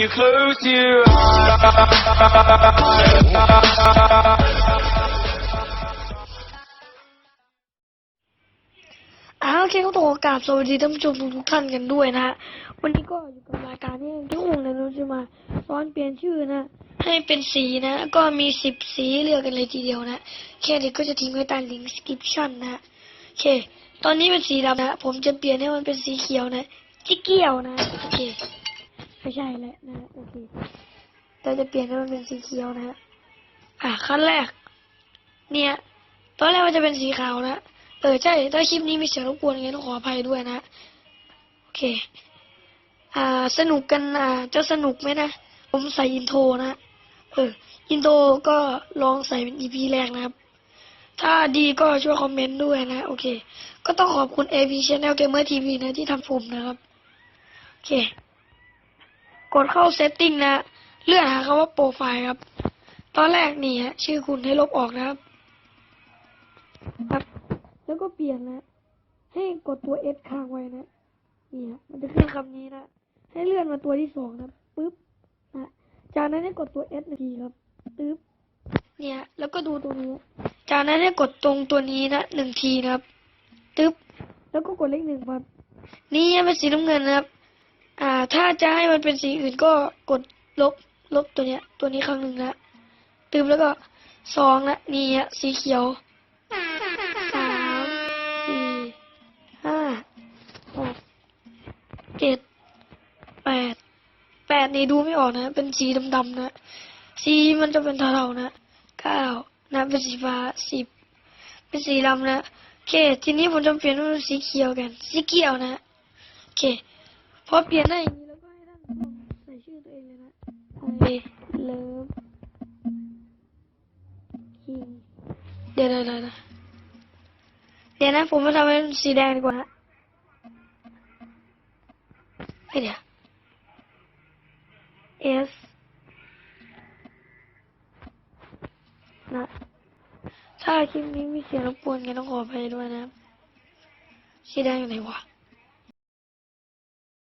you close your eyes. อ้าวโอเคก็ต้องขอกราบสวัสดีท่านผู้ชมทุกท่านกันด้วยนะฮะ วันนี้ก็อยู่กับรายการที่ที่คงเนี่ยเราจะมาสอนเปลี่ยนชื่อนะ ให้เป็นสีนะ ก็มีสิบสีเลือกกันเลยทีเดียวนะ แค่เด็กก็จะทิ้งไว้ใต้ลิงก์ description นะโอเค ตอนนี้เป็นสีดำนะ ผมจะเปลี่ยนให้มันเป็นสีเขียวนะจิเกี่ยวนะ โอเค ไม่ใช่แล้วนะโอเคเราจะเปลี่ยนให้มันเป็นสีเขียวนะอะขั้นแรก เนี่ย ตอนแรกมันจะเป็นสีขาวนะเออใช่ถ้าคลิปนี้มีเสียงรบกวนยังไงต้องขออภัยด้วยนะโอเค อ่าสนุกกันอ่าจะสนุกไหมนะผมใส่อินโทรนะเอออินโทรก็ลองใส่เป็น EP แรกนะครับ ถ้าดีก็ช่วยคอมเมนต์ด้วยนะ โอเค ก็ต้องขอบคุณ AP Channel Gamer TV นะที่ทำผมนะครับ โอเค กดเข้า setting นะ เลือกหาคำว่าโปรไฟล์ครับ ตอนแรกนี่ฮะชื่อคุณให้ลบออกนะครับครับ แล้วก็เปลี่ยนนะ ให้กดตัว S ค้างไว้นะ นี่ฮะมันจะขึ้นคำนี้นะ ให้เลื่อนมาตัวที่สองนะปึ๊บนะจากนั้นให้กดตัว S หนึ่งทีครับปึ๊บเนี่ย แล้วก็ดูตรงนี้ จากนั้นให้กดตรงตัวนี้นะหนึ่งทีนะครับ ตึ๊บ แล้วก็กดเลขหนึ่งครับ นี่เป็นสีน้ำเงินนะครับ อ่า ถ้าจะให้มันเป็นสีอื่นก็กดลบลบตัวเนี้ย ตัวนี้ครั้งหนึ่งนะตึ๊บแล้วก็สองนะนี่ฮะสีเขียวสามสี่ห้าหกเจ็ดแปดแปดนี่ดูไม่ออกนะ เป็นสีดำๆนะสีมันจะเป็นเทาๆนะเก้านะเป็นสีฟ้าสิบเป็นสีดำนะโอเค ทีนี้ผมจะเปลี่ยนเป็นสีเขียวกัน สีเขียวนะโอเค พอเปลี่ยนได้อย่างนี้แล้วก็ให้ท่านใส่ชื่อตัวเองเลยนะไอเลิฟคิงเดี๋ยวเดี๋ยวเดี๋ยวเดี๋ยวนะผมมาทำเป็นสีแดงดีกว่าฮะเฮ้ยเดี๋ยว S นะถ้าคลิปนี้มีเสียงรบกวนกันต้องขออภัยด้วยนะสีแดงอยู่ไหนวะ